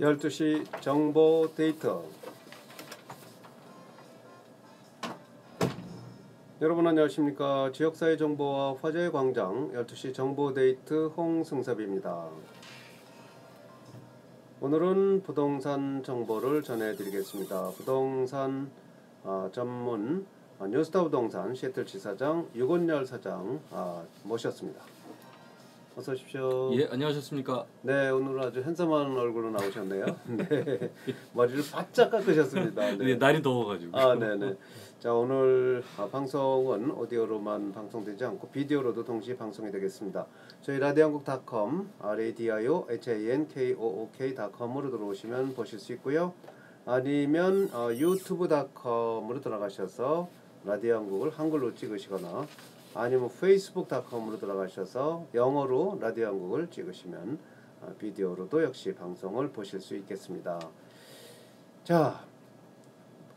12시 정보 데이터. 여러분 안녕하십니까? 지역사회 정보와 화제의 광장 12시 정보 데이트 홍승섭입니다. 오늘은 부동산 정보를 전해드리겠습니다. 부동산 아, 전문 아, 뉴스타 부동산 시애틀 지사장 유건열 사장 아, 모셨습니다. 어서 오십시오. 예, 안녕하셨습니까? 네, 오늘 아주 핸섬한 얼굴로 나오셨네요. 네, 머리를 바짝 깎으셨습니다. 네. 날이 더워가지고. 아, 네, 네. 자, 오늘 아, 방송은 오디오로만 방송되지 않고 비디오로도 동시 방송이 되겠습니다. 저희 라디오한국닷컴 radio h a n k o o k.com으로 들어오시면 보실 수 있고요. 아니면 어, 유튜브닷컴으로 들어가셔서 라디오 한국을 한글로 찍으시거나 아니면 페이스북닷컴으로 들어가셔서 영어로 라디오 한국을 찍으시면 어, 비디오로도 역시 방송을 보실 수 있겠습니다. 자,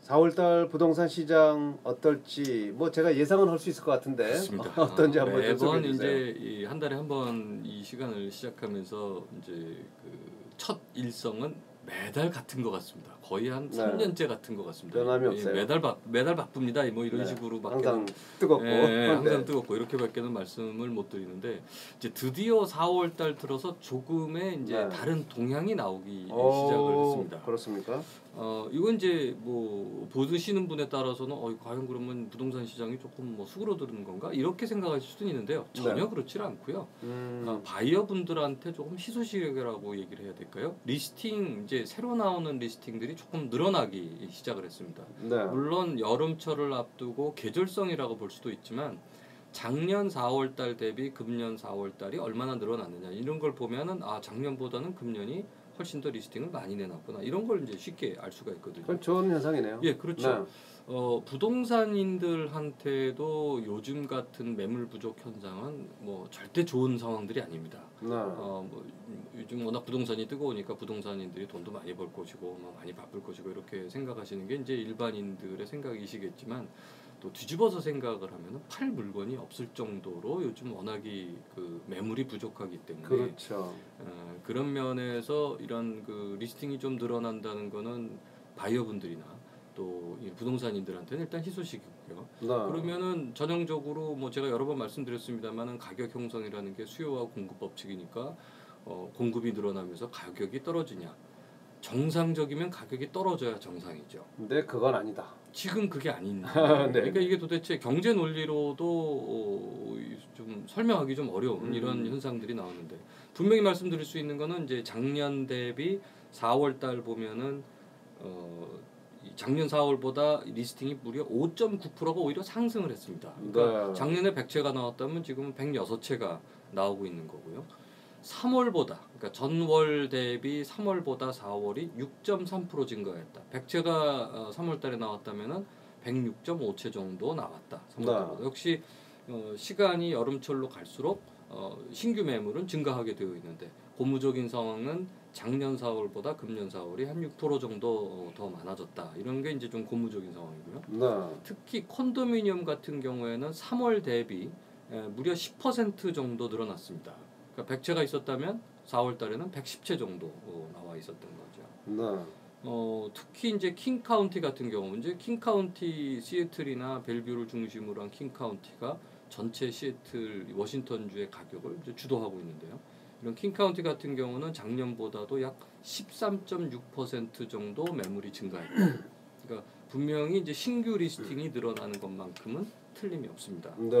4월달 부동산 시장 어떨지 뭐 제가 예상은 할 수 있을 것 같은데 그렇습니다. 어떤지 한번 좀 매번. 이제 이 한 달에 한 번 이 시간을 시작하면서 이제 그 첫 일성은 매달 같은 것 같습니다. 거의 한 네. 3년째 같은 것 같습니다. 변함이 예, 없어요. 매달 바, 매달 바쁩니다. 뭐 이런 네, 식으로 항상 뜨겁고 예, 항상 네. 뜨겁고 이렇게밖에는 말씀을 못 드리는데 이제 드디어 4월 달 들어서 조금의 이제 네. 다른 동향이 나오기 오, 시작을 했습니다. 그렇습니까? 어 이건 이제 뭐 보시는 분에 따라서는 어 과연 그러면 부동산 시장이 조금 뭐 수그러드는 건가? 이렇게 생각하실 수도 있는데요. 전혀 그렇지 않고요. 음, 어, 바이어 분들한테 조금 희소식이라고 얘기를 해야 될까요? 리스팅 이제 새로 나오는 리스팅들이 조금 늘어나기 시작을 했습니다. 네. 물론 여름철을 앞두고 계절성이라고 볼 수도 있지만 작년 4월 달 대비 금년 4월 달이 얼마나 늘어났느냐 이런 걸 보면은 아 작년보다는 금년이 훨씬 더 리스팅을 많이 내놨구나 이런 걸 이제 쉽게 알 수가 있거든요. 그건 좋은 현상이네요. 예, 그렇죠. 네. 어, 부동산인들한테도 요즘 같은 매물 부족 현상은 뭐 절대 좋은 상황들이 아닙니다. 네. 어, 뭐 요즘 워낙 부동산이 뜨거우니까 부동산인들이 돈도 많이 벌 것이고 뭐 많이 바쁠 것이고 이렇게 생각하시는 게 이제 일반인들의 생각이시겠지만 또 뒤집어서 생각을 하면은 팔 물건이 없을 정도로 요즘 워낙이 그 매물이 부족하기 때문에 그렇죠. 어, 그런 면에서 이런 그 리스팅이 좀 늘어난다는 거는 바이어분들이나 또이 부동산인들한테는 일단 희소식이고요. 네. 그러면은 전형적으로 뭐 제가 여러 번 말씀드렸습니다만은 가격 형성이라는 게 수요와 공급 법칙이니까 어, 공급이 늘어나면서 가격이 떨어지냐 정상적이면 가격이 떨어져야 정상이죠. 근데 그건 아니다. 지금 그게 아닌. 네. 그러니까 이게 도대체 경제 논리로도 어, 좀 설명하기 좀 어려운 음. 이런 현상들이 나오는데 분명히 말씀드릴 수 있는 거는 이제 작년 대비 4월 달 보면은 어, 이 작년 4월보다 리스팅이 무려 5.9%가 오히려 상승을 했습니다. 그러니까 네. 작년에 100채가 나왔다면 지금은 106채가 나오고 있는 거고요. 3월보다 그러니까 전월 대비 3월보다 4월이 6.3% 증가했다. 100채가 어, 3월 달에 나왔다면은 106.5채 정도 나왔다. 3월 네. 달보다. 역시 어, 시간이 여름철로 갈수록 어, 신규 매물은 증가하게 되어 있는데 고무적인 상황은 작년 4월보다 금년 4월이 한 6% 정도 어, 더 많아졌다. 이런 게 이제 좀 고무적인 상황이고요. 네. 특히 콘도미니엄 같은 경우에는 3월 대비 에, 무려 10% 정도 늘어났습니다. 그러니까 100채가 있었다면 4월 달에는 110채 정도 어, 나와 있었던 거죠. 네. 어, 특히 이제 킹 카운티 같은 경우 이제 킹 카운티 시애틀이나 벨뷰를 중심으로 한 킹 카운티가 전체 시애틀 워싱턴 주의 가격을 이제 주도하고 있는데요. 이런 킹 카운티 같은 경우는 작년보다도 약 13.6% 정도 매물이 증가했다. 그러니까 분명히 이제 신규 리스팅이 늘어나는 것만큼은 틀림이 없습니다. 네.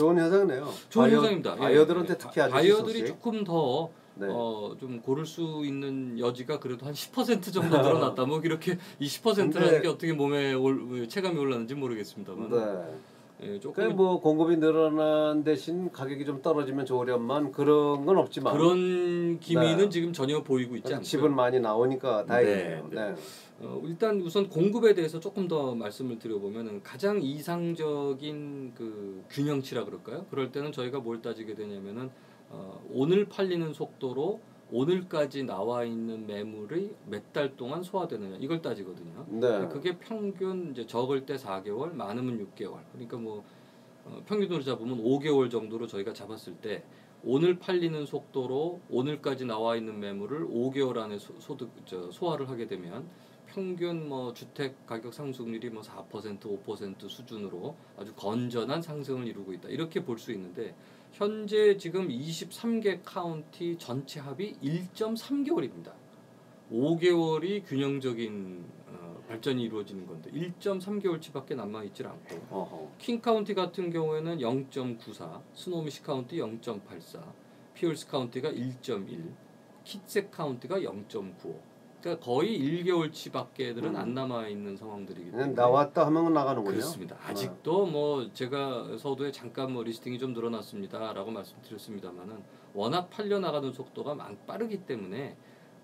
좋은 현상이네요. 좋은 바이어- 현상입니다. 예, 바이어들한테 예. 특히 아주 바이어들이. 조금 더 네. 어, 좀 고를 수 있는 여지가 그래도 한 10% 정도 늘어났다. 뭐 이렇게 이 10%라는 근데- 게 어떻게 몸에 올, 체감이 올랐는지 모르겠습니다만. 네. 예, 조금 그뭐 공급이 늘어난 대신 가격이 좀 떨어지면 좋으련만 그런 건 없지만 그런 기미는 네. 지금 전혀 보이고 있지 않고요. 집은 많이 나오니까 다행이네요. 네, 네. 어, 일단 우선 공급에 대해서 조금 더 말씀을 드려보면은 가장 이상적인 그 균형치라 그럴까요? 그럴 때는 저희가 뭘 따지게 되냐면은 어, 오늘 팔리는 속도로 오늘까지 나와 있는 매물이 몇달 동안 소화되느냐 이걸 따지거든요. 네. 그게 평균 이제 적을 때 4개월, 많으면 6개월. 그러니까 뭐 어, 평균으로 잡으면 5개월 정도로 저희가 잡았을 때 오늘 팔리는 속도로 오늘까지 나와 있는 매물을 5개월 안에 소, 소득 저, 소화를 하게 되면 평균 뭐 주택 가격 상승률이 뭐 4% 5% 수준으로 아주 건전한 상승을 이루고 있다. 이렇게 볼 수 있는데 현재 지금 23개 카운티 전체 합이 1.3개월입니다. 5개월이 균형적인 어, 발전이 이루어지는 건데 1.3개월치밖에 남아 있질 않고 어허. 킹 카운티 같은 경우에는 0.94, 스노미시 카운티 0.84, 피어스 카운티가 1.1, 키셋 카운티가 0.95. 그러니까 거의 1개월치밖에들은 음. 안 남아 있는 상황들이기 때문에 나왔다 하면 나가는군요. 그렇습니다. 아직도 뭐 제가 서두에 잠깐 뭐 리스팅이 좀 늘어났습니다라고 말씀드렸습니다만은 워낙 팔려 나가는 속도가 많 빠르기 때문에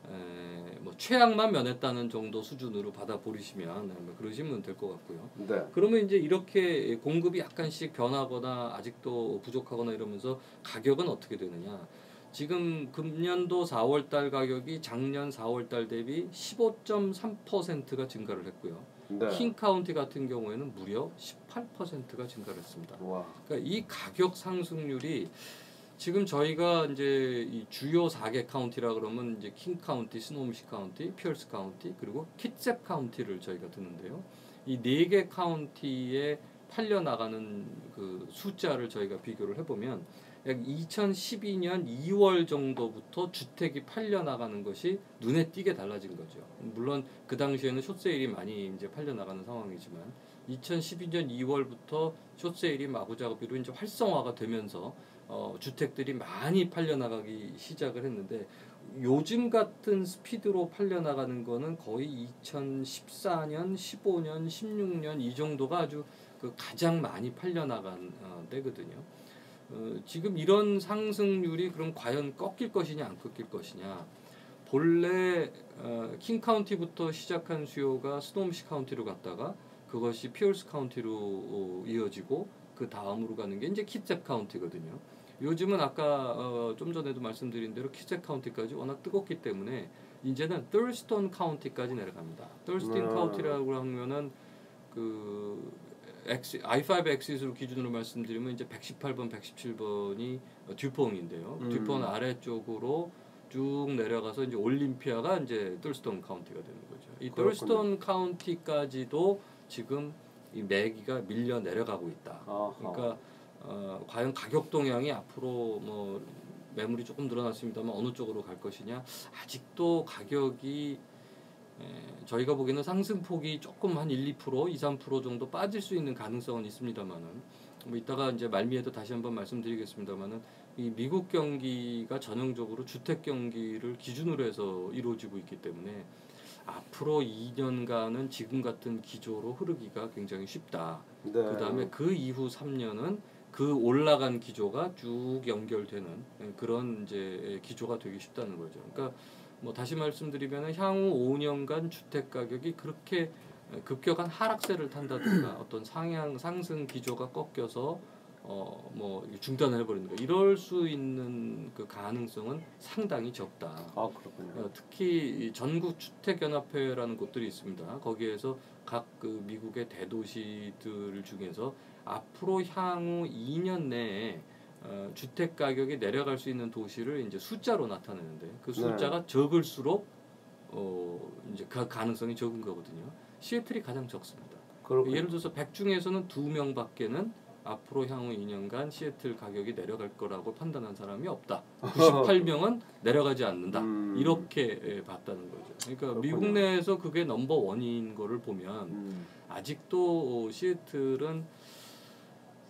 에, 뭐 최악만 면했다는 정도 수준으로 받아 버리시면 뭐 그러시면 될 것 같고요. 네. 그러면 이제 이렇게 공급이 약간씩 변하거나 아직도 부족하거나 이러면서 가격은 어떻게 되느냐? 지금 금년도 4월 달 가격이 작년 4월 달 대비 15.3%가 증가를 했고요. 네. 킹 카운티 같은 경우에는 무려 18%가 증가를 했습니다. 와. 그러니까 이 가격 상승률이 지금 저희가 이제 이 주요 4개 카운티라 그러면 이제 킹 카운티, 스노미시 카운티, 피어스 카운티 그리고 키셉 카운티를 저희가 듣는데요. 이 네 개 카운티에 팔려 나가는 그 숫자를 저희가 비교를 해 보면 약 2012년 2월 정도부터 주택이 팔려 나가는 것이 눈에 띄게 달라진 거죠. 물론 그 당시에는 숏세일이 많이 이제 팔려 나가는 상황이지만 2012년 2월부터 숏세일이 마구잡이로 이제 활성화가 되면서 어, 주택들이 많이 팔려 나가기 시작을 했는데 요즘 같은 스피드로 팔려 나가는 거는 거의 2014년, 15년, 16년 이 정도가 아주 그 가장 많이 팔려 나간 어, 때거든요. 어, 지금 이런 상승률이 그럼 과연 꺾일 것이냐 안 꺾일 것이냐 본래 어, 킹 카운티부터 시작한 수요가 스노미시 카운티로 갔다가 그것이 피어스 카운티로 어, 이어지고 그 다음으로 가는 게 이제 키셉 카운티거든요. 요즘은 아까 어, 좀 전에도 말씀드린 대로 키셉 카운티까지 워낙 뜨겁기 때문에 이제는 덜스톤 카운티까지 내려갑니다. 덜스톤 음. 카운티라고 하면은 그 엑시, i5 엑시스로 기준으로 말씀드리면 이제 118번, 117번이 듀퐁인데요. 음. 듀폰 아래쪽으로 쭉 내려가서 이제 올림피아가 이제 덜스톤 카운티가 되는 거죠. 이. 덜스톤 카운티까지도 지금 이 매기가 밀려 내려가고 있다. 아하. 그러니까 어, 과연 가격 동향이 앞으로 뭐 매물이 조금 늘어났습니다만 어느 쪽으로 갈 것이냐 아직도 가격이 에, 저희가 보기에는 상승폭이 조금 한 1, 2%, 2, 3% 정도 빠질 수 있는 가능성은 있습니다만은 뭐 이따가 이제 말미에도 다시 한번 말씀드리겠습니다만은 이 미국 경기가 전형적으로 주택 경기를 기준으로 해서 이루어지고 있기 때문에 앞으로 2년간은 지금 같은 기조로 흐르기가 굉장히 쉽다. 네. 그다음에 그 이후 3년은 그 올라간 기조가 쭉 연결되는 그런 이제 기조가 되기 쉽다는 거죠. 그러니까 뭐 다시 말씀드리면 향후 5년간 주택 가격이 그렇게 급격한 하락세를 탄다든가 어떤 상향 상승 기조가 꺾여서 어 뭐 중단을 해버리는 거 이럴 수 있는 그 가능성은 상당히 적다. 아 그렇군요. 어, 특히 이 전국 주택 연합회라는 곳들이 있습니다. 거기에서 각 그 미국의 대도시들 중에서 앞으로 향후 2년 내에 어, 주택 가격이 내려갈 수 있는 도시를 이제 숫자로 나타내는데 그 숫자가 적을수록 어 이제 그 가능성이 적은 거거든요. 시애틀이 가장 적습니다. 그렇군요. 예를 들어서 100 중에서는 두 명 밖에는 앞으로 향후 2년간 시애틀 가격이 내려갈 거라고 판단한 사람이 없다. 98명은 내려가지 않는다. 음. 이렇게 예, 봤다는 거죠. 그러니까 그렇군요. 미국 내에서 그게 넘버 원인 거를 보면 음. 아직도 시애틀은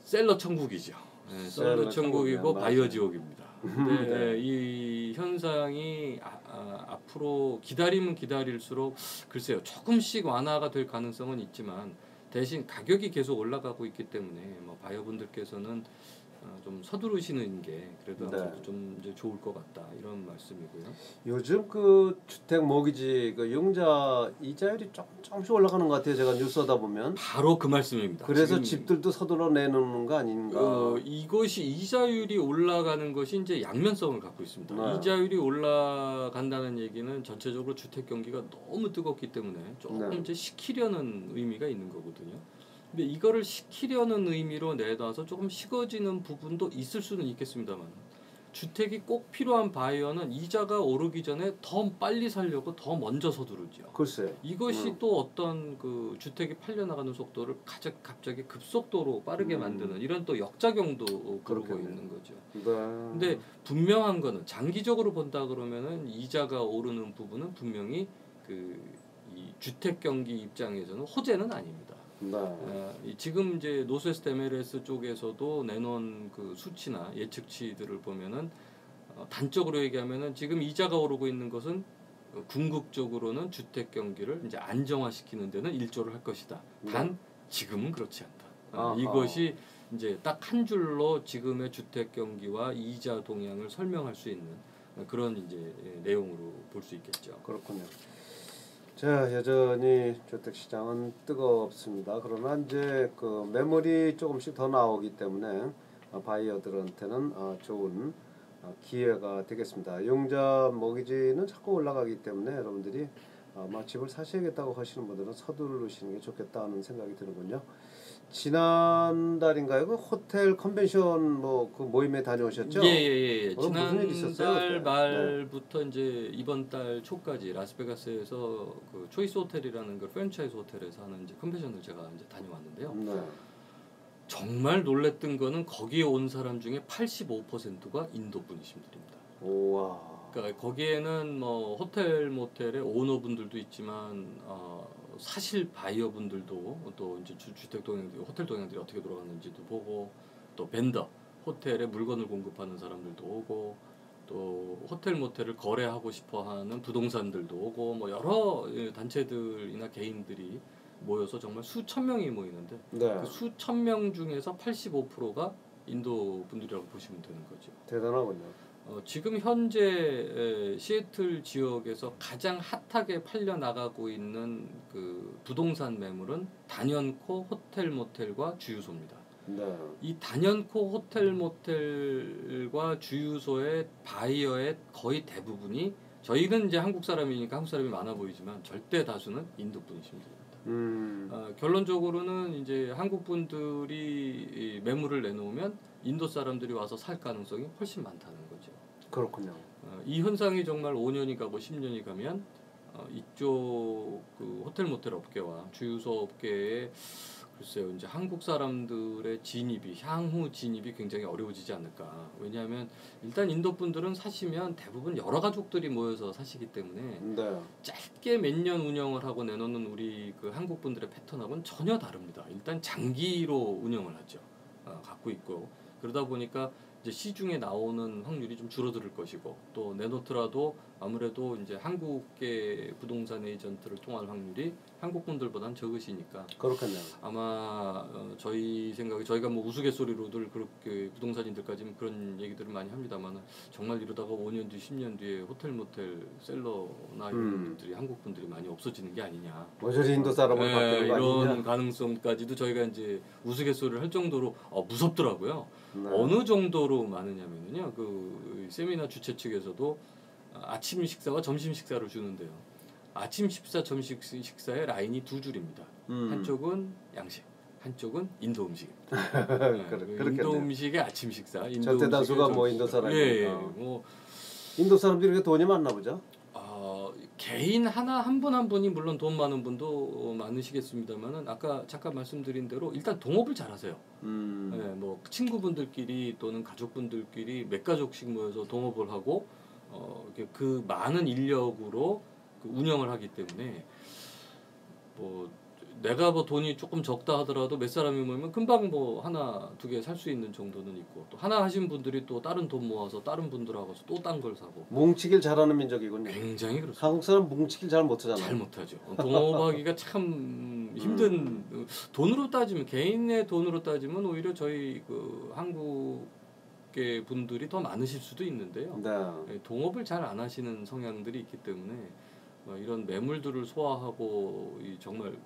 셀러 천국이죠. 예, 셀러 셀러 천국이고 천국이야, 바이어 맞아요. 지옥입니다. 네. 근데 이 현상이 아, 아, 앞으로 기다리면 기다릴수록 글쎄요 조금씩 완화가 될 가능성은 있지만 대신 가격이 계속 올라가고 있기 때문에 뭐 바이어분들께서는 어, 좀 서두르시는 게 그래도 네. 좀 이제 좋을 것 같다 이런 말씀이고요. 요즘 그 주택 모기지 그 융자 이자율이 조금 조금씩 올라가는 것 같아요. 제가 뉴스 하다 보면. 바로 그 말씀입니다. 그래서 집들도 서둘러 내놓는 거 아닌가. 어, 이것이 이자율이 올라가는 것이 이제 양면성을 갖고 있습니다. 네. 이자율이 올라간다는 얘기는 전체적으로 주택 경기가 너무 뜨겁기 때문에 조금 네. 이제 식히려는 의미가 있는 거거든요. 근데 이거를 식히려는 의미로 내놔서 조금 식어지는 부분도 있을 수는 있겠습니다만 주택이 꼭 필요한 바이어는 이자가 오르기 전에 더 빨리 살려고 더 먼저 서두르죠. 글쎄. 이것이 음. 또 어떤 그 주택이 팔려 나가는 속도를 가장 갑자기 급속도로 빠르게 음. 만드는 이런 또 역작용도 그러고. 있는 거죠. 네. 근데 분명한 거는 장기적으로 본다 그러면은 이자가 오르는 부분은 분명히 그 이 주택 경기 입장에서는 호재는 아닙니다. 네. 어, 이 지금 이제 노스웨스트 MLS 쪽에서도 내놓은 그 수치나 예측치들을 보면은 어, 단적으로 얘기하면은 지금 이자가 오르고 있는 것은 어, 궁극적으로는 주택 경기를 이제 안정화시키는 데는 일조를 할 것이다. 단 지금은 그렇지 않다. 어. 이것이 이제 딱 한 줄로 지금의 주택 경기와 이자 동향을 설명할 수 있는 그런 이제 예, 내용으로 볼 수 있겠죠. 그렇군요. 자 여전히 주택 시장은 뜨겁습니다. 그러나 이제 그 매물이 조금씩 더 나오기 때문에 어, 바이어들한테는 어, 좋은 어, 기회가 되겠습니다. 용자 모기지는 자꾸 올라가기 때문에 여러분들이 아마 집을 사셔야겠다고 하시는 분들은 서두르시는 게 좋겠다는 생각이 드는군요. 지난달인가요? 그 호텔 컨벤션 뭐 그 모임에 다녀오셨죠? 예 예 예. 어, 무슨 일 있었어요, 지난달 그때? 말부터 이제 이번 달 초까지 라스베가스에서 그 초이스 호텔이라는 그 프랜차이즈 호텔에서 하는 이제 컨벤션을 제가 이제 다녀왔는데요. 네. 정말 놀랬던 거는 거기에 온 사람 중에 85%가 인도 분이신들입니다. 우와. 그러니까 거기에는 뭐 호텔 모텔의 오너분들도 있지만 어, 사실 바이어분들도 또 이제 주, 주택 동향들 호텔 동향들이 어떻게 돌아가는지도 보고 또 벤더 호텔에 물건을 공급하는 사람들도 오고 또 호텔 모텔을 거래하고 싶어하는 부동산들도 오고 뭐 여러 예, 단체들이나 개인들이 모여서 정말 수천 명이 모이는데 네. 그 수천 명 중에서 85%가 인도 분들이라고 보시면 되는 거죠. 대단하군요. 어, 지금 현재 에, 시애틀 지역에서 가장 핫하게 팔려 나가고 있는 그 부동산 매물은 단연코 호텔 모텔과 주유소입니다. 네. 이 단연코 호텔 모텔과 주유소의 바이어의 거의 대부분이 저희는 이제 한국 사람이니까 한국 사람이 많아 보이지만 절대 다수는 인도 분이십니다. 음. 어, 결론적으로는 이제 한국 분들이 이 매물을 내놓으면 인도 사람들이 와서 살 가능성이 훨씬 많다는 거죠. 그렇군요. 어, 이 현상이 정말 5년이 가고 10년이 가면 어, 이쪽 그 호텔 모텔 업계와 주유소 업계에 글쎄요 이제 한국 사람들의 진입이 향후 진입이 굉장히 어려워지지 않을까 왜냐하면 일단 인도 분들은 사시면 대부분 여러 가족들이 모여서 사시기 때문에 네. 짧게 몇 년 운영을 하고 내놓는 우리 그 한국 분들의 패턴하고는 전혀 다릅니다. 일단 장기로 운영을 하죠. 어, 갖고 있고 그러다 보니까 이제 시중에 나오는 확률이 좀 줄어들 것이고 또 내놓더라도 아무래도 이제 한국계 부동산 에이전트를 통할 확률이 한국 분들보다는 적으시니까 그렇겠네요. 아마 어, 저희 생각에 저희가 뭐 우스갯소리로들 그렇게 부동산인들까지는 그런 얘기들을 많이 합니다만 정말 이러다가 5년 뒤 10년 뒤에 호텔 모텔 셀러나 이런 음. 분들이 한국 분들이 많이 없어지는 게 아니냐 모조리 인도 사람을 예, 바꾸는 거 이런 아니냐? 가능성까지도 저희가 이제 우스갯소리를 할 정도로 어, 무섭더라고요. 네. 어느 정도로 많으냐면요. 그 세미나 주최 측에서도 아침 식사와 점심 식사를 주는데요. 아침 식사, 점심 식사의 라인이 두 줄입니다. 음. 한쪽은 양식, 한쪽은 인도 음식. 그래, 그 인도. 음식의 아침 식사. 인도 절대 다수가 음식의 뭐 인도 식사. 사람이니까. 예, 예. 뭐 인도 사람들이 이렇게 돈이 많나 보죠? 어, 개인 하나 한 분 한 분이 물론 돈 많은 분도 많으시겠습니다만은 아까 잠깐 말씀드린 대로 일단 동업을 잘하세요. 음. 예, 뭐 친구분들끼리 또는 가족분들끼리 몇 가족씩 모여서 동업을 하고 어, 그 많은 인력으로 그 운영을 하기 때문에 뭐 내가 뭐 돈이 조금 적다 하더라도 몇 사람이 모이면 금방 뭐 하나 두 개 살 수 있는 정도는 있고 또 하나 하신 분들이 또 다른 돈 모아서 다른 분들하고 또딴 걸 사고 뭉치길 잘하는 민족이군요. 굉장히 그렇습니다. 한국 사람 뭉치길 잘 못하잖아요. 잘 못하죠. 동업하기가 참 힘든 돈으로 따지면 개인의 돈으로 따지면 오히려 저희 그 한국의 분들이 더 많으실 수도 있는데요. 네. 예, 동업을 잘 안 하시는 성향들이 있기 때문에 뭐 이런 매물들을 소화하고 이 정말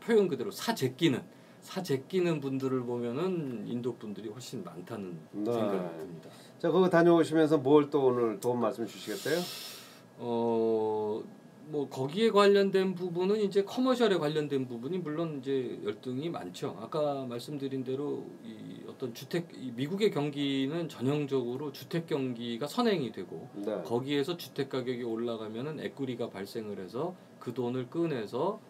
표현 그대로 사 제끼는 사 제끼는 분들을 보면은 인도 분들이 훨씬 많다는 네. 생각이 듭니다. 자, 거기 다녀오시면서 뭘 또 오늘 도움 말씀 주시겠어요? 어, 뭐 거기에 관련된 부분은 이제 커머셜에 관련된 부분이 물론 이제 열등이 많죠. 아까 말씀드린 대로 이 어떤 주택 이 미국의 경기는 전형적으로 주택 경기가 선행이 되고 네. 거기에서 주택 가격이 올라가면은 에꾸리가 발생을 해서 그 돈을 꺼내서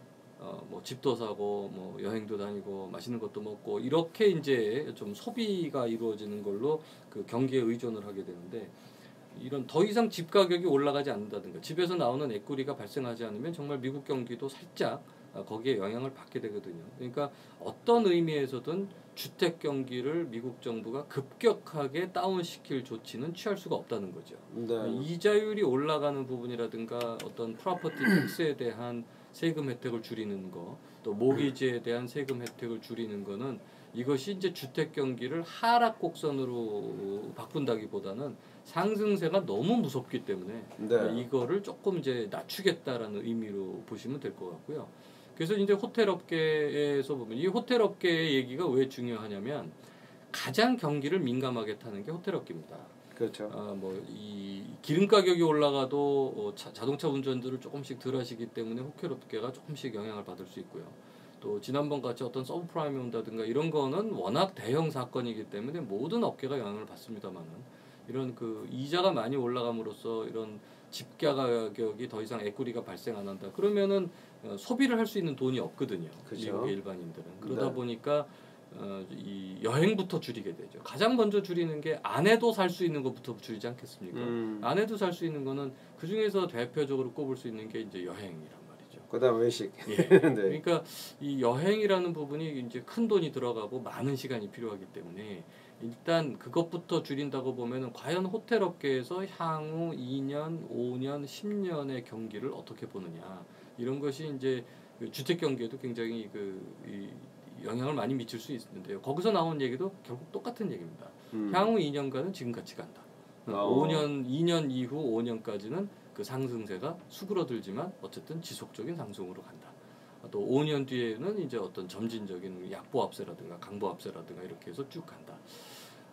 어, 뭐 집도 사고 뭐 여행도 다니고 맛있는 것도 먹고 이렇게 이제 좀 소비가 이루어지는 걸로 그 경기에 의존을 하게 되는데 이런 더 이상 집 가격이 올라가지 않는다든가 집에서 나오는 에꾸리가 발생하지 않으면 정말 미국 경기도 살짝 아, 거기에 영향을 받게 되거든요. 그러니까 어떤 의미에서든 주택 경기를 미국 정부가 급격하게 다운시킬 조치는 취할 수가 없다는 거죠. 네. 이자율이 올라가는 부분이라든가 어떤 프로퍼티 텍스에 대한 세금 혜택을 줄이는 거, 또 모기지에 대한 세금 혜택을 줄이는 거는 이것이 이제 주택 경기를 하락 곡선으로 바꾼다기보다는 상승세가 너무 무섭기 때문에 네. 이거를 조금 이제 낮추겠다라는 의미로 보시면 될 것 같고요. 그래서 이제 호텔 업계에서 보면 이 호텔 업계의 얘기가 왜 중요하냐면 가장 경기를 민감하게 타는 게 호텔 업계입니다. 그렇죠. 아, 뭐이 기름 가격이 올라가도 어, 자, 자동차 운전들을 조금씩 덜 하시기 때문에 호텔 업계가 조금씩 영향을 받을 수 있고요. 또 지난번 같이 어떤 서브프라임이 온다든가 이런 거는 워낙 대형 사건이기 때문에 모든 업계가 영향을 받습니다만은 이런 그 이자가 많이 올라감으로써 이런 집가 가격이 더 이상 에꾸리가 발생 안 한다. 그러면은 어, 소비를 할 수 있는 돈이 없거든요. 그죠. 미국의 일반인들은 그러다 네. 보니까 어, 이 여행부터 줄이게 되죠. 가장 먼저 줄이는 게 안에도 살 수 있는 것부터 줄이지 않겠습니까? 음. 안에도 살 수 있는 거는 그 중에서 대표적으로 꼽을 수 있는 게 이제 말이죠. 그다음 외식. 예. 네. 그러니까 이 여행이라는 부분이 이제 큰 돈이 들어가고 많은 시간이 필요하기 때문에 일단 그것부터 줄인다고 보면은 과연 호텔 업계에서 향후 2년, 5년, 10년의 경기를 어떻게 보느냐 이런 것이 이제 그 주택 경기에도 굉장히 그이 영향을 많이 미칠 수 있는데요. 거기서 나온 얘기도 결국 똑같은 얘기입니다. 음. 향후 2년간은 지금 같이 간다. 어. 5년, 2년 이후 5년까지는 그 상승세가 수그러들지만 어쨌든 지속적인 상승으로 간다. 또 5년 뒤에는 이제 어떤 점진적인 약보합세라든가 강보합세라든가 이렇게 해서 쭉 간다.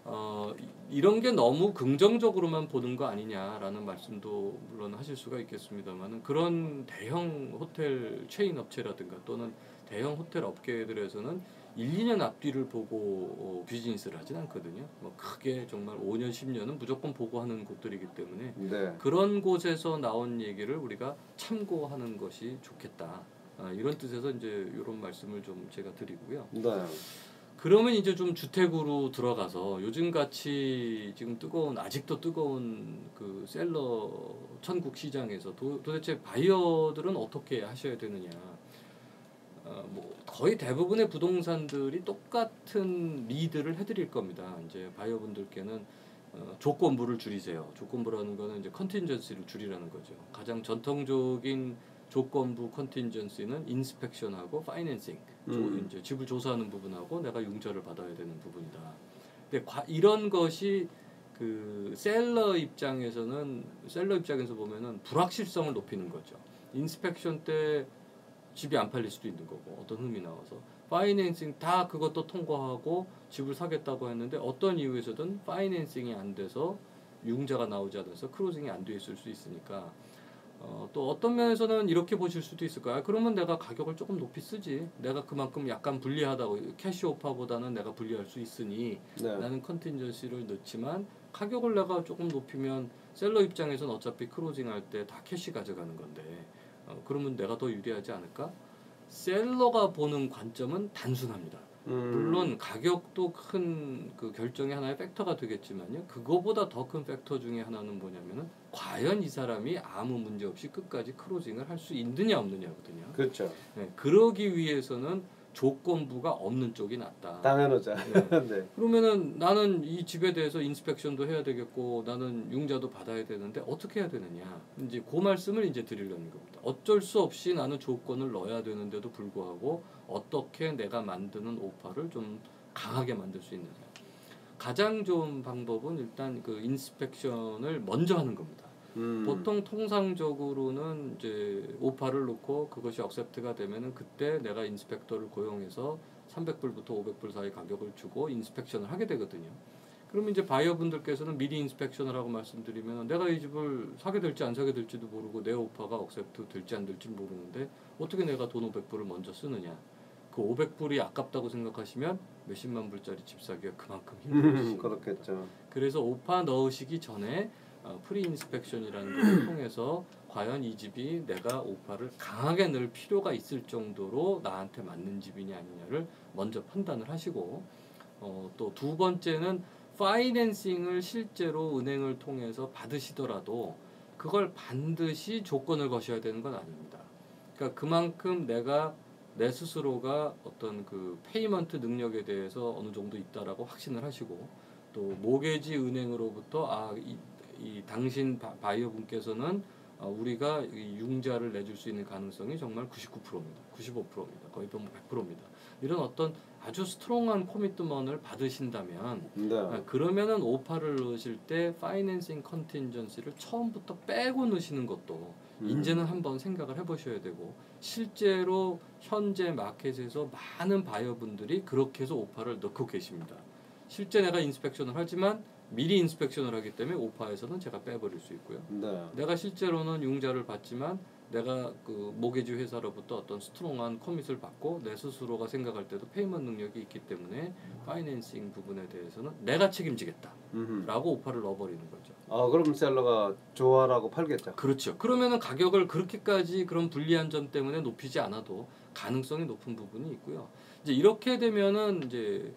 어, 이- 이런 게 너무 긍정적으로만 보는 거 아니냐라는 말씀도 물론 하실 수가 있겠습니다만은 그런 대형 호텔 체인 업체라든가 또는 대형 호텔 업계들에서는 1, 2년 앞뒤를 보고 어, 비즈니스를 하진 않거든요. 뭐 크게 정말 5년, 10년은 무조건 보고 하는 곳들이기 때문에 네. 그런 곳에서 나온 얘기를 우리가 참고하는 것이 좋겠다. 아, 이런 뜻에서 이제 이런 말씀을 좀 제가 드리고요. 네. 그러면 이제 좀 주택으로 들어가서 요즘 같이 지금 뜨거운 아직도 뜨거운 그 셀러 천국 시장에서 도, 도대체 바이어들은 어떻게 하셔야 되느냐? 어, 뭐 거의 대부분의 부동산들이 똑같은 리드를 해드릴 겁니다. 이제 바이어분들께는 어, 조건부를 줄이세요. 조건부라는 거는 이제 컨틴전시를 줄이라는 거죠. 가장 전통적인 조건부 컨틴전시는 인스펙션하고 파이낸싱, 조- 음. 이제 집을 조사하는 부분하고 내가 융자를 받아야 되는 부분이다. 근데 과- 이런 것이 그 셀러 입장에서는 셀러 입장에서 보면은 불확실성을 높이는 거죠. 인스펙션 때 집이 안 팔릴 수도 있는 거고 어떤 흠이 나와서 파이낸싱 다 그것도 통과하고 집을 사겠다고 했는데 어떤 이유에서든 파이낸싱이 안 돼서 융자가 나오지 않아서 크로징이 안 돼 있을 수 있으니까 어, 또 어떤 면에서는 이렇게 보실 수도 있을 거야. 그러면 내가 가격을 조금 높이 쓰지. 내가 그만큼 약간 불리하다고 캐시 오파보다는 내가 불리할 수 있으니 네. 나는 컨틴전시를 넣지만 가격을 내가 조금 높이면 셀러 입장에서는 어차피 크로징 할 때 다 캐시 가져가는 건데 어, 그러면 내가 더 유리하지 않을까? 셀러가 보는 관점은 단순합니다. 음. 물론 가격도 큰 그 결정의 하나의 팩터가 되겠지만요. 그거보다 더 큰 팩터 중에 하나는 뭐냐면은 과연 이 사람이 아무 문제 없이 끝까지 크로징을 할 수 있느냐 없느냐거든요. 그렇죠. 네, 그러기 위해서는 조건부가 없는 쪽이 낫다. 당연하죠. 네. 네. 그러면은 나는 이 집에 대해서 인스펙션도 해야 되겠고 나는 융자도 받아야 되는데 어떻게 해야 되느냐 이제 그 말씀을 이제 드리려는 겁니다. 어쩔 수 없이 나는 조건을 넣어야 되는데도 불구하고 어떻게 내가 만드는 오파를 좀 강하게 만들 수 있느냐. 가장 좋은 방법은 일단 그 인스펙션을 먼저 하는 겁니다. 음. 보통 통상적으로는 이제 오파를 놓고 그것이 억셉트가 되면은 그때 내가 인스펙터를 고용해서 300불부터 500불 사이 가격을 주고 인스펙션을 하게 되거든요. 그러면 이제 바이어분들께서는 미리 인스펙션을 하고 말씀드리면 내가 이 집을 사게 될지 안 사게 될지도 모르고 내 오파가 억셉트 될지 안 될지 모르는데 어떻게 내가 돈 500불을 먼저 쓰느냐. 그 500불이 아깝다고 생각하시면 몇십만 불짜리 집 사기가 그만큼 음, 힘들어지죠. 그렇겠죠. 그래서 오파 넣으시기 전에 어, 프리 인스펙션이라는 걸 통해서 과연 이 집이 내가 오파를 강하게 넣을 필요가 있을 정도로 나한테 맞는 집이냐 아니냐를 먼저 판단을 하시고 어, 또 두 번째는 파이낸싱을 실제로 은행을 통해서 받으시더라도 그걸 반드시 조건을 거셔야 되는 건 아닙니다. 그러니까 그만큼 내가 내 스스로가 어떤 그 페이먼트 능력에 대해서 어느 정도 있다라고 확신을 하시고 또 모게지 은행으로부터 아 이 이 당신 바- 바이오 분께서는 어, 우리가 이 융자를 내줄 수 있는 가능성이 정말 99%입니다. 95%입니다. 거의 뭐 100%입니다. 이런 어떤 아주 스트롱한 코미트먼을 받으신다면 네. 아, 그러면은 오파를 넣으실 때 파이낸싱 컨틴전시를 처음부터 빼고 넣으시는 것도 음. 이제는 한번 생각을 해보셔야 되고 실제로 현재 마켓에서 많은 바이어분들이 그렇게 해서 오파를 넣고 계십니다. 실제 내가 인스펙션을 하지만 미리 인스펙션을 하기 때문에 오파에서는 제가 빼버릴 수 있고요. 네. 내가 실제로는 융자를 받지만 내가 그 모게지 회사로부터 어떤 스트롱한 커밋을 받고 내 스스로가 생각할 때도 페이먼 능력이 있기 때문에 파이낸싱 부분에 대해서는 내가 책임지겠다라고. 오파를 넣어버리는 거죠. 아 그럼 셀러가 좋아라고 팔겠죠. 그렇죠. 그러면은 가격을 그렇게까지 그런 불리한 점 때문에 높이지 않아도 가능성이 높은 부분이 있고요. 이제 이렇게 되면은 이제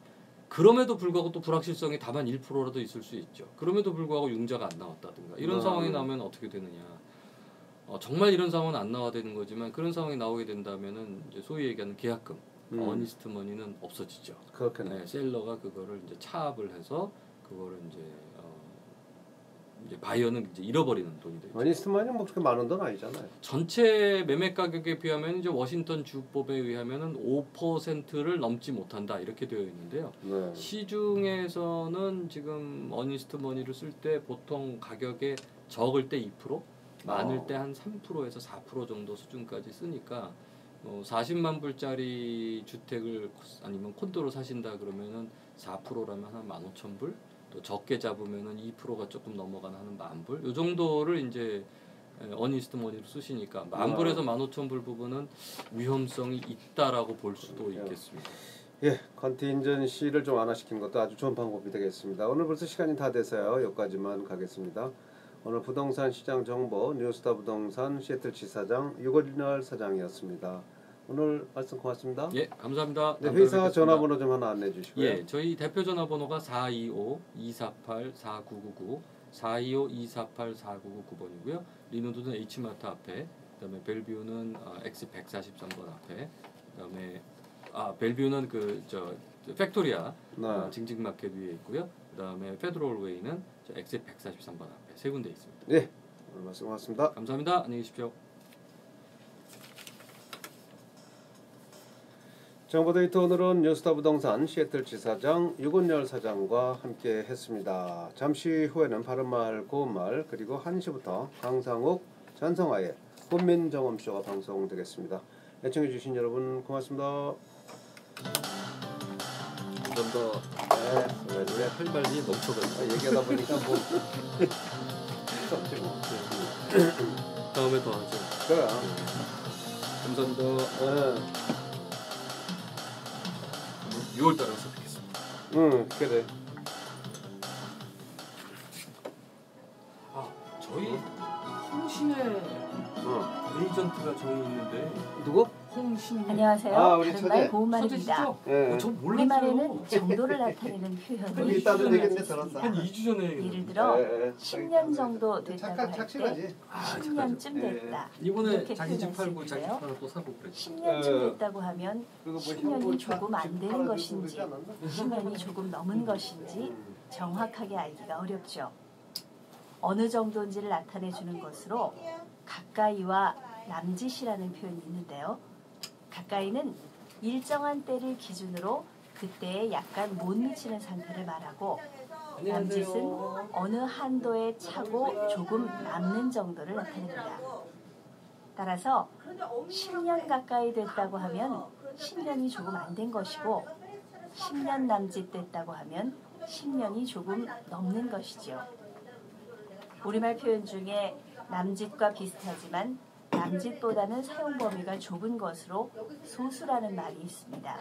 그럼에도 불구하고 또 불확실성이 다만 1%라도 있을 수 있죠. 그럼에도 불구하고 융자가 안 나왔다든가 이런 아, 상황이 네. 나오면 어떻게 되느냐. 어, 정말 이런 상황은 안 나와야 되는 거지만 그런 상황이 나오게 된다면은 이제 소위 얘기하는 계약금, 음. 어니스트 머니는 없어지죠. 그렇겠네. 네, 셀러가 그거를 이제 차압을 해서 그거를 이제 어, 이제 바이어는 이제 잃어버리는 돈이 되죠. 어니스트만이 뭐 그렇게 많은 돈 아니잖아요. 전체 매매 가격에 비하면 이제 워싱턴 주법에 의하면은 5%를 넘지 못한다 이렇게 되어 있는데요. 네. 시중에서는 지금 어니스트 머니를 쓸 때 보통 가격에 적을 때 2%, 많을 어. 때한 3%에서 4% 정도 수준까지 쓰니까 뭐 40만 불짜리 주택을 코- 아니면 콘도로 사신다 그러면은 4%라면 한 15,000불, 또 적게 잡으면은 2%가 조금 넘어가는 한만 불. 요 정도를 이제 에, 어니스트 머니로 쓰시니까 만 아. 불에서 15,000불 부분은 위험성이 있다라고 볼 수도 그렇죠. 있겠습니다. 예, 컨틴전시를 좀 완화시키는 것도 아주 좋은 방법이 되겠습니다. 오늘 벌써 시간이 다 돼서요. 여기까지만 가겠습니다. 오늘 부동산 시장 정보 뉴스타 부동산 시애틀 지사장 유건열 사장이었습니다. 오늘 말씀 고맙습니다. 예, 감사합니다. 네, 회사 뵙겠습니다. 전화번호 좀 하나 안내해 주시고요. 예, 저희 대표 전화번호가 425-248-4999, 425-248-4999번이고요. 리노드는 H마트 앞에, 그다음에 벨뷰는 어, X 143번 앞에, 그다음에 아 벨뷰는 그 저 팩토리아 네. 어, 징징마켓 위에 있고요. 그다음에 페드롤 웨이는 저 X 143번 앞에 세 군데 있습니다. 예, 오늘 말씀 고맙습니다. 감사합니다. 안녕히 계십시오. 정보 데이터 오늘은 뉴스타 부동산 시애틀 지사장 유건열 사장과 함께 했습니다. 잠시 후에는 바른말 고운말 그리고 1시부터 강상욱 전성화의 국민정엄쇼가 방송되겠습니다. 애청해 주신 여러분 고맙습니다. 좀 더 네, 왜할 말이 넘쳐가지고 아, 얘기하다 보니까 뭐 뭐. 다음에 더 하죠. 그래. 감사합니다. 네. 6월달에 와서 뵙겠습니다. 응, 그래. 아 저희 홍신의 어. 에이전트가 저희 있는데 누구? 송신 안녕하세요. 아, 우리 다른말. 고운말입니다. 예. 어, 저 몰랐어요. 우리말에는 정도를 나타내는 표현이. 있습니다. 한 2주 전에 예를. 들어 예, 예. 10년 정도 됐다고 할때 착실하지. 아, 10년쯤 예. 됐다. 이번에 자기 집 팔고 수 자기 집. 하나 또 사고 그랬지. 10년쯤 예. 됐다고 하면 그리고 뭐 10년이 현금 조금 차- 안집 되는 것인지 그러지 않았나? 10년이 조금 넘은 것인지 음. 정확하게 알기가 어렵죠. 어느 정도인지를 나타내 주는 것으로 가까이와 남짓이라는 표현이 있는데요. 가까이는 일정한 때를 기준으로 그때에 약간 못 미치는 상태를 말하고 남짓은 어느 한도에 차고 조금 남는 정도를 나타냅니다. 따라서 10년 가까이 됐다고 하면 10년이 조금 안 된 것이고 10년 남짓 됐다고 하면 10년이 조금 넘는 것이지요. 우리말 표현 중에 남짓과 비슷하지만 남짓보다는 사용 범위가 좁은 것으로 소수라는 말이 있습니다.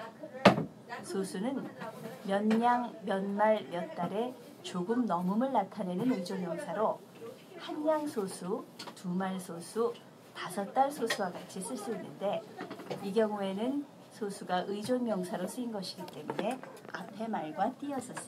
소수는 몇 냥, 몇 말, 몇 달에 조금 넘음을 나타내는 의존명사로 한 양 소수, 두 말 소수, 다섯 달 소수와 같이 쓸 수 있는데 이 경우에는 소수가 의존명사로 쓰인 것이기 때문에 앞에 말과 띄어서 씁니다.